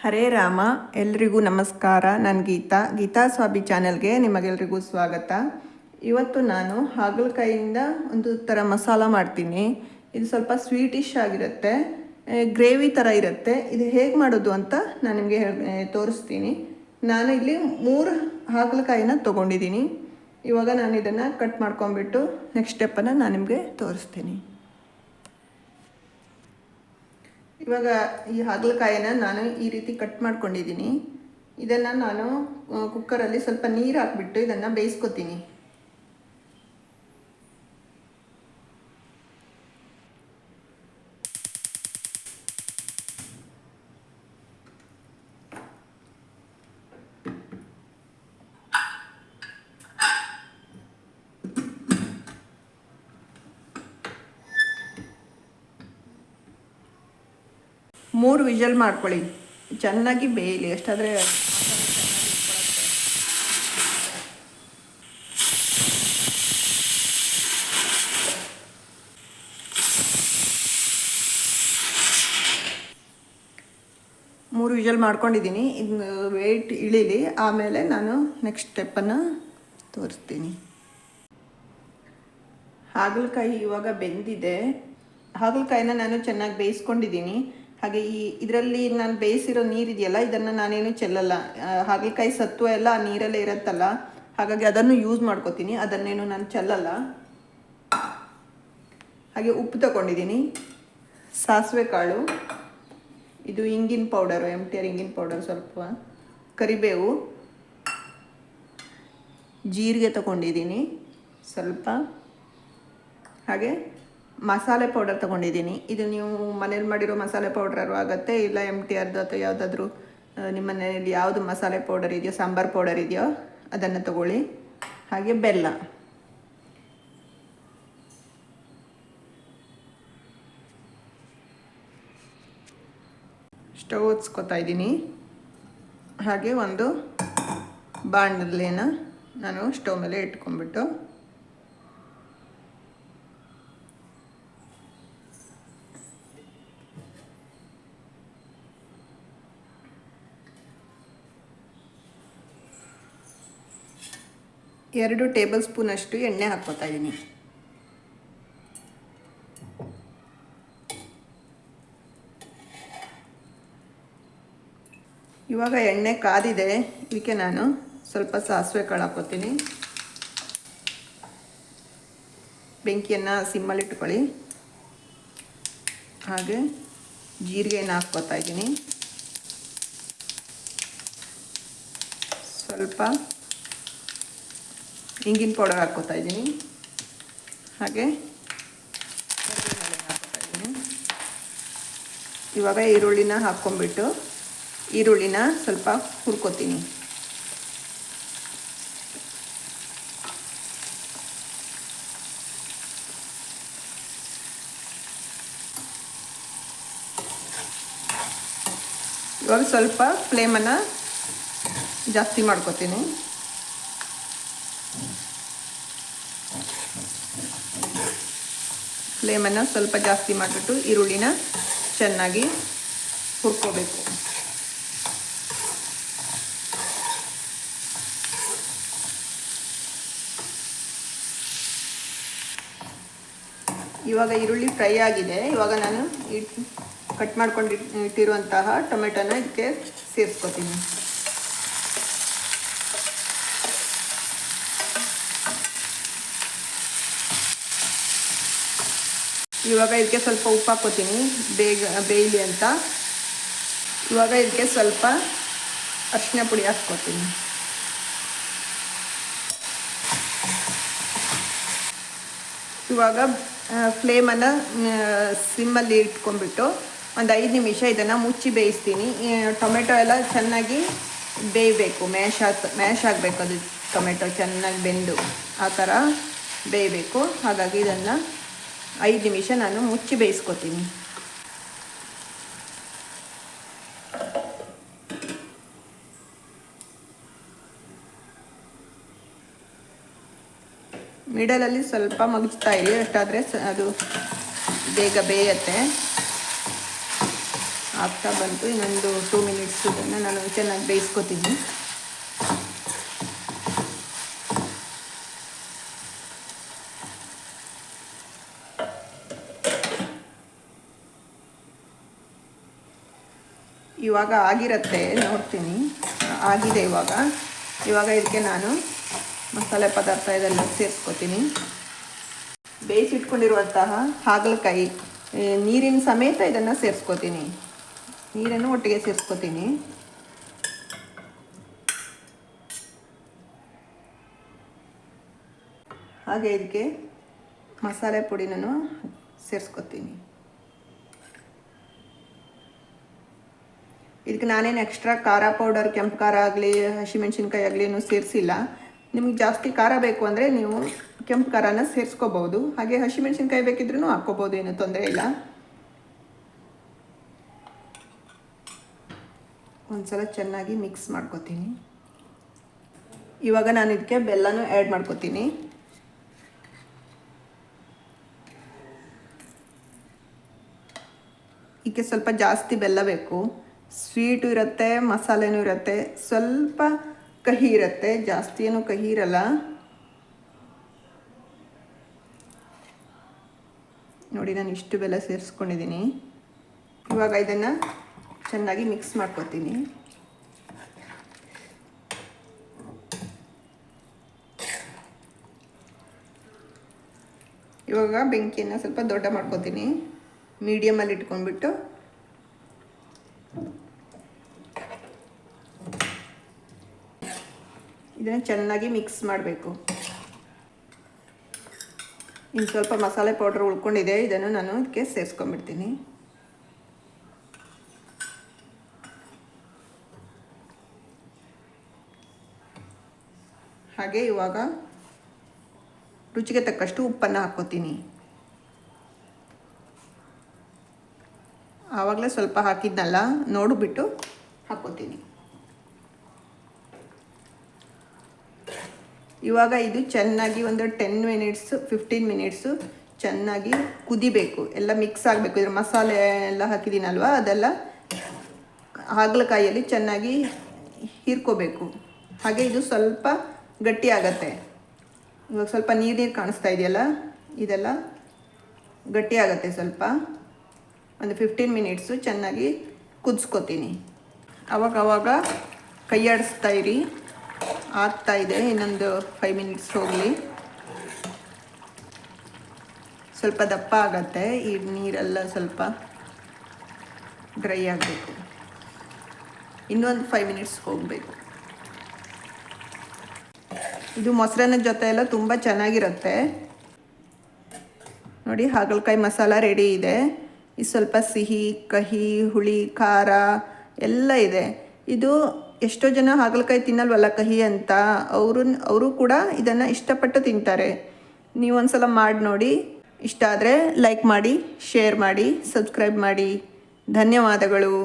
ಹರೇ ರಾಮ, ಎಲ್ರಿಗೂ ನಮಸ್ಕಾರ. ನಾನು ಗೀತಾ. ಗೀತಾ ಸ್ವಾಮಿ ಚಾನೆಲ್ಗೆ ನಿಮಗೆಲ್ರಿಗೂ ಸ್ವಾಗತ. ಇವತ್ತು ನಾನು ಹಾಗಲಕಾಯಿಯಿಂದ ಒಂದು ಥರ ಮಸಾಲ ಮಾಡ್ತೀನಿ. ಇದು ಸ್ವಲ್ಪ ಸ್ವೀಟಿಶ್ ಆಗಿರುತ್ತೆ. ಗ್ರೇವಿ ಥರ ಇರುತ್ತೆ. ಇದು ಹೇಗೆ ಮಾಡೋದು ಅಂತ ನಾನು ನಿಮಗೆ ತೋರಿಸ್ತೀನಿ. ನಾನು ಇಲ್ಲಿ ಮೂರು ಹಾಗಲಕಾಯಿನ ತೊಗೊಂಡಿದ್ದೀನಿ. ಇವಾಗ ನಾನು ಇದನ್ನು ಕಟ್ ಮಾಡ್ಕೊಂಬಿಟ್ಟು ನೆಕ್ಸ್ಟ್ ಸ್ಟೆಪ್ಪನ್ನು ನಾನು ನಿಮಗೆ ತೋರಿಸ್ತೀನಿ. ಇವಾಗ ಈ ಹಾಗಲಕಾಯಿನ ನಾನು ಈ ರೀತಿ ಕಟ್ ಮಾಡ್ಕೊಂಡಿದ್ದೀನಿ. ಇದನ್ನು ನಾನು ಕುಕ್ಕರಲ್ಲಿ ಸ್ವಲ್ಪ ನೀರು ಹಾಕ್ಬಿಟ್ಟು ಇದನ್ನು ಬೇಯಿಸ್ಕೊತೀನಿ. ಮೂರು ವಿಷಲ್ ಮಾಡ್ಕೊಳ್ಳಿ. ಚೆನ್ನಾಗಿ ಬೇಯಲಿ ಎಷ್ಟಾದರೆ ಮೂರು ವಿಷಲ್ ಮಾಡ್ಕೊಂಡಿದ್ದೀನಿ. ಇದು ವೆಯ್ಟ್ ಇಳೀಲಿ. ಆಮೇಲೆ ನಾನು ನೆಕ್ಸ್ಟ್ ಸ್ಟೆಪ್ಪನ್ನು ತೋರಿಸ್ತೀನಿ. ಹಾಗಲಕಾಯಿ ಇವಾಗ ಬೆಂದಿದೆ. ಹಾಗಲಕಾಯಿನ ನಾನು ಚೆನ್ನಾಗಿ ಬೇಯಿಸ್ಕೊಂಡಿದ್ದೀನಿ. ಹಾಗೆ ಈ ಇದರಲ್ಲಿ ನಾನು ಬೇಯಿಸಿರೋ ನೀರಿದೆಯಲ್ಲ, ಇದನ್ನು ನಾನೇನು ಚೆಲ್ಲಲ್ಲ. ಹಾಗೆ ಹಾಗಲಕಾಯಿ ಸತ್ವ ಎಲ್ಲ ಆ ನೀರಲ್ಲೇ ಇರುತ್ತಲ್ಲ, ಹಾಗಾಗಿ ಅದನ್ನು ಯೂಸ್ ಮಾಡ್ಕೋತೀನಿ, ಅದನ್ನೇನು ನಾನು ಚೆಲ್ಲಲ್ಲ. ಹಾಗೆ ಉಪ್ಪು ತಗೊಂಡಿದ್ದೀನಿ, ಸಾಸಿವೆ ಕಾಳು, ಇದು ಇಂಗಿನ ಪೌಡರು ಎಂ ಟಿ ಆರ್ ಇಂಗಿನ ಪೌಡರ್ ಸ್ವಲ್ಪ, ಕರಿಬೇವು, ಜೀರಿಗೆ ತಗೊಂಡಿದ್ದೀನಿ ಸ್ವಲ್ಪ, ಹಾಗೆ ಮಸಾಲೆ ಪೌಡರ್ ತೊಗೊಂಡಿದ್ದೀನಿ. ಇದು ನೀವು ಮನೇಲಿ ಮಾಡಿರೋ ಮಸಾಲೆ ಪೌಡ್ರರು ಆಗುತ್ತೆ, ಇಲ್ಲ ಎಂ ಟಿ ಆರ್ದು ಅಥವಾ ಯಾವುದಾದ್ರೂ ನಿಮ್ಮ ಮನೆಯಲ್ಲಿ ಯಾವುದು ಮಸಾಲೆ ಪೌಡರ್ ಇದೆಯೋ, ಸಾಂಬಾರು ಪೌಡರ್ ಇದೆಯೋ, ಅದನ್ನು ತಗೊಳ್ಳಿ. ಹಾಗೆ ಬೆಲ್ಲ. ಸ್ಟವ್ ಹೊತ್ಸ್ಕೊತಾ ಇದ್ದೀನಿ. ಹಾಗೆ ಒಂದು ಬಾಣಲೆನ ನಾನು ಸ್ಟವ್ ಮೇಲೆ ಇಟ್ಕೊಂಡ್ಬಿಟ್ಟು ಎರಡು ಟೇಬಲ್ ಸ್ಪೂನ್ ಅಷ್ಟು ಎಣ್ಣೆ ಹಾಕ್ಕೋತಾ ಇದ್ದೀನಿ ಇವಾಗ ಎಣ್ಣೆ ಕಾದಿದೆ, ಇದಕ್ಕೆ ನಾನು ಸ್ವಲ್ಪ ಸಾಸಿವೆ ಕಾಳು ಹಾಕೋತೀನಿ ಬೆಂಕಿಯನ್ನು ಸಿಮ್ಮಲ್ಲಿಟ್ಕೊಳ್ಳಿ ಹಾಗೆ ಜೀರಿಗೆಯನ್ನು ಹಾಕ್ಕೋತಾ ಇದ್ದೀನಿ ಸ್ವಲ್ಪ ಇಂಗಿನ ಪೌಡರ್ ಹಾಕ್ಕೋತಾ ಇದ್ದೀನಿ. ಹಾಗೆ ಇದ್ದೀನಿ ಇವಾಗ ಈರುಳ್ಳಿನ ಹಾಕ್ಕೊಂಬಿಟ್ಟು ಈರುಳ್ಳಿನ ಸ್ವಲ್ಪ ಹುರ್ಕೋತೀನಿ. ಇವಾಗ ಸ್ವಲ್ಪ ಫ್ಲೇಮನ್ನು ಜಾಸ್ತಿ ಮಾಡ್ಕೋತೀನಿ. ಫ್ಲೇಮನ್ನು ಸ್ವಲ್ಪ ಜಾಸ್ತಿ ಮಾಡಿಬಿಟ್ಟು ಈರುಳ್ಳಿನ ಚೆನ್ನಾಗಿ ಹುರ್ಕೋಬೇಕು. ಇವಾಗ ಈರುಳ್ಳಿ ಫ್ರೈ ಆಗಿದೆ. ಇವಾಗ ನಾನು ಕಟ್ ಮಾಡ್ಕೊಂಡು ಇಟ್- ಇಟ್ಟಿರುವಂತಹ ಟೊಮೆಟೊನ ಇದಕ್ಕೆ ಸೇರಿಸ್ಕೊತೀನಿ. ಇವಾಗ ಇದಕ್ಕೆ ಸ್ವಲ್ಪ ಉಪ್ಪು ಹಾಕೋತೀನಿ ಬೇಗ, ಬೇಯಲಿ ಅಂತ. ಇವಾಗ ಇದಕ್ಕೆ ಸ್ವಲ್ಪ ಅರಿಶಿನ ಪುಡಿ ಹಾಕ್ಕೋತೀನಿ. ಇವಾಗ ಫ್ಲೇಮನ್ನು ಸಿಮ್ಮಲ್ಲಿ ಇಟ್ಕೊಂಡ್ಬಿಟ್ಟು ಒಂದು ಐದು ನಿಮಿಷ ಇದನ್ನು ಮುಚ್ಚಿ ಬೇಯಿಸ್ತೀನಿ. ಟೊಮೆಟೊ ಎಲ್ಲ ಚೆನ್ನಾಗಿ ಬೇಯಬೇಕು. ಮ್ಯಾಶ್ ಆಗ, ಮ್ಯಾಶ್ ಆಗಬೇಕು ಅದು ಟೊಮೆಟೊ ಚೆನ್ನಾಗಿ ಬೆಂದು. ಆ ಥರ ಬೇಯಬೇಕು. ಹಾಗಾಗಿ ಇದನ್ನು ಐದು ನಿಮಿಷ ನಾನು ಮುಚ್ಚಿ ಬೇಯಿಸ್ಕೊತೀನಿ. ಮಿಡಲಲ್ಲಿ ಸ್ವಲ್ಪ ಮಗಿಸ್ತಾ ಇರಿ, ಅಷ್ಟಾದರೆ ಅದು ಬೇಗ ಬೇಯತ್ತೆ. ಆಗ್ತಾ ಬಂತು, ಇನ್ನೊಂದು ಟೂ ಮಿನಿಟ್ಸ್ ಇದನ್ನು ನಾನು ಚೆನ್ನಾಗಿ ಬೇಯಿಸ್ಕೊತೀನಿ. ಇವಾಗ ಆಗಿರತ್ತೆ, ನೋಡ್ತೀನಿ. ಆಗಿದೆ ಇವಾಗ. ಇವಾಗ ಇದಕ್ಕೆ ನಾನು ಮಸಾಲೆ ಪದಾರ್ಥ ಇದೆಲ್ಲ ಸೇರಿಸ್ಕೊತೀನಿ. ಬೇಯಿಸಿಟ್ಕೊಂಡಿರುವಂತಹ ಹಾಗಲಕಾಯಿ ನೀರಿನ ಸಮೇತ ಇದನ್ನು ಸೇರಿಸ್ಕೊತೀನಿ. ನೀರನ್ನು ಒಟ್ಟಿಗೆ ಸೇರಿಸ್ಕೊತೀನಿ. ಹಾಗೆ ಇದಕ್ಕೆ ಮಸಾಲೆ ಪುಡಿನೂ ಸೇರಿಸ್ಕೊತೀನಿ. ಇದಕ್ಕೆ ನಾನೇನು ಎಕ್ಸ್ಟ್ರಾ ಖಾರ ಪೌಡರ್ ಕೆಂಪು ಖಾರ ಆಗಲಿ ಹಸಿಮೆಣ್ಸಿನ್ಕಾಯಿ ಆಗಲಿ ಏನು ಸೇರಿಸಿಲ್ಲ. ನಿಮ್ಗೆ ಜಾಸ್ತಿ ಖಾರ ಬೇಕು ಅಂದರೆ ನೀವು ಕೆಂಪು ಖಾರನ ಸೇರಿಸ್ಕೋಬೋದು ಹಾಗೆ ಹಸಿಮೆಣ್ಸಿನ್ಕಾಯಿ ಬೇಕಿದ್ರೂ ಹಾಕ್ಕೋಬೋದು ಏನು ತೊಂದರೆ ಇಲ್ಲ. ಒಂದ್ಸಲ ಚೆನ್ನಾಗಿ ಮಿಕ್ಸ್ ಮಾಡ್ಕೋತೀನಿ. ಇವಾಗ ನಾನು ಇದಕ್ಕೆ ಬೆಲ್ಲನೂ ಆ್ಯಡ್ ಮಾಡ್ಕೋತೀನಿ. ಇದಕ್ಕೆ ಸ್ವಲ್ಪ ಜಾಸ್ತಿ ಬೆಲ್ಲ ಬೇಕು. ಸ್ವೀಟು ಇರುತ್ತೆ, ಮಸಾಲೆನೂ ಇರುತ್ತೆ, ಸ್ವಲ್ಪ ಕಹಿ ಇರುತ್ತೆ, ಜಾಸ್ತಿ ಏನು ಕಹಿ ಇರಲ್ಲ. ನೋಡಿ, ನಾನು ಇಷ್ಟು ಬೆಲ್ಲ ಸೇರಿಸ್ಕೊಂಡಿದ್ದೀನಿ. ಇವಾಗ ಇದನ್ನು ಚೆನ್ನಾಗಿ ಮಿಕ್ಸ್ ಮಾಡ್ಕೊತೀನಿ. ಇವಾಗ ಬೆಂಕಿಯನ್ನು ಸ್ವಲ್ಪ ದೊಡ್ಡ ಮಾಡ್ಕೊತೀನಿ. ಮೀಡಿಯಮಲ್ಲಿ ಇಟ್ಕೊಂಡ್ಬಿಟ್ಟು ಇದನ್ನು ಚೆನ್ನಾಗಿ ಮಿಕ್ಸ್ ಮಾಡಬೇಕು. ಇನ್ನು ಸ್ವಲ್ಪ ಮಸಾಲೆ ಪೌಡ್ರ್ ಉಳ್ಕೊಂಡಿದೆ, ಇದನ್ನು ನಾನು ಇದಕ್ಕೆ ಸೇರಿಸ್ಕೊಂಡ್ಬಿಡ್ತೀನಿ. ಹಾಗೆ ಇವಾಗ ರುಚಿಗೆ ತಕ್ಕಷ್ಟು ಉಪ್ಪನ್ನು ಹಾಕ್ಕೋತೀನಿ. ಆವಾಗಲೇ ಸ್ವಲ್ಪ ಹಾಕಿದ್ನಲ್ಲ, ನೋಡಿಬಿಟ್ಟು ಹಾಕ್ಕೋತೀನಿ. ಇವಾಗ ಇದು ಚೆನ್ನಾಗಿ ಒಂದು ಟೆನ್ ಮಿನಿಟ್ಸ್ ಫಿಫ್ಟೀನ್ ಮಿನಿಟ್ಸು ಚೆನ್ನಾಗಿ ಕುದಿಬೇಕು. ಎಲ್ಲ ಮಿಕ್ಸ್ ಆಗಬೇಕು. ಇದ್ರ ಮಸಾಲೆ ಎಲ್ಲ ಹಾಕಿದ್ದೀನಲ್ವ? ಅದೆಲ್ಲ ಹಾಗಲಕಾಯಲ್ಲಿ ಚೆನ್ನಾಗಿ ಹೀರ್ಕೋಬೇಕು. ಹಾಗೆ ಇದು ಸ್ವಲ್ಪ ಗಟ್ಟಿ ಆಗತ್ತೆ. ಇವಾಗ ಸ್ವಲ್ಪ ನೀರು ನೀರು ಕಾಣಿಸ್ತಾ ಇದೆಯಲ್ಲ? ಇದೆಲ್ಲ ಗಟ್ಟಿ ಆಗತ್ತೆ ಸ್ವಲ್ಪ. ಒಂದು ಫಿಫ್ಟೀನ್ ಮಿನಿಟ್ಸು ಚೆನ್ನಾಗಿ ಕುದಿಸ್ಕೊತೀನಿ. ಅವಾಗ ಅವಾಗ ಕೈಯಾಡಿಸ್ತಾ ಇರಿ. ಆಗ್ತಾ ಇದೆ. ಇನ್ನೊಂದು ಫೈವ್ ಮಿನಿಟ್ಸ್ ಹೋಗಲಿ. ಸ್ವಲ್ಪ ದಪ್ಪ ಆಗತ್ತೆ. ಈ ನೀರೆಲ್ಲ ಸ್ವಲ್ಪ ಡ್ರೈ ಆಗಬೇಕು. ಇನ್ನೊಂದು ಫೈವ್ ಮಿನಿಟ್ಸ್ ಹೋಗಬೇಕು. ಇದು ಮೊಸರನ್ನ ಜೊತೆ ಎಲ್ಲ ತುಂಬ ಚೆನ್ನಾಗಿರುತ್ತೆ. ನೋಡಿ, ಹಾಗಲಕಾಯಿ ಮಸಾಲ ರೆಡಿ ಇದೆ. ಇದು ಸ್ವಲ್ಪ ಸಿಹಿ, ಕಹಿ, ಹುಳಿ, ಖಾರ ಎಲ್ಲ ಇದೆ. ಇದು ಎಷ್ಟೋ ಜನ ಹಾಗಲಕಾಯಿ ತಿನ್ನಲ್ವಲ್ಲ ಕಹಿ ಅಂತ, ಅವರು ಅವರು ಕೂಡ ಇದನ್ನು ಇಷ್ಟಪಟ್ಟು ತಿಂತಾರೆ. ನೀವು ಒಂದ್ಸಲ ಮಾಡಿ ನೋಡಿ. ಇಷ್ಟ ಆದರೆ ಲೈಕ್ ಮಾಡಿ ಶೇರ್ ಮಾಡಿ ಸಬ್ಸ್ಕ್ರೈಬ್ ಮಾಡಿ. ಧನ್ಯವಾದಗಳು.